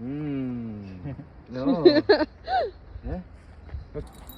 음. 야. 예?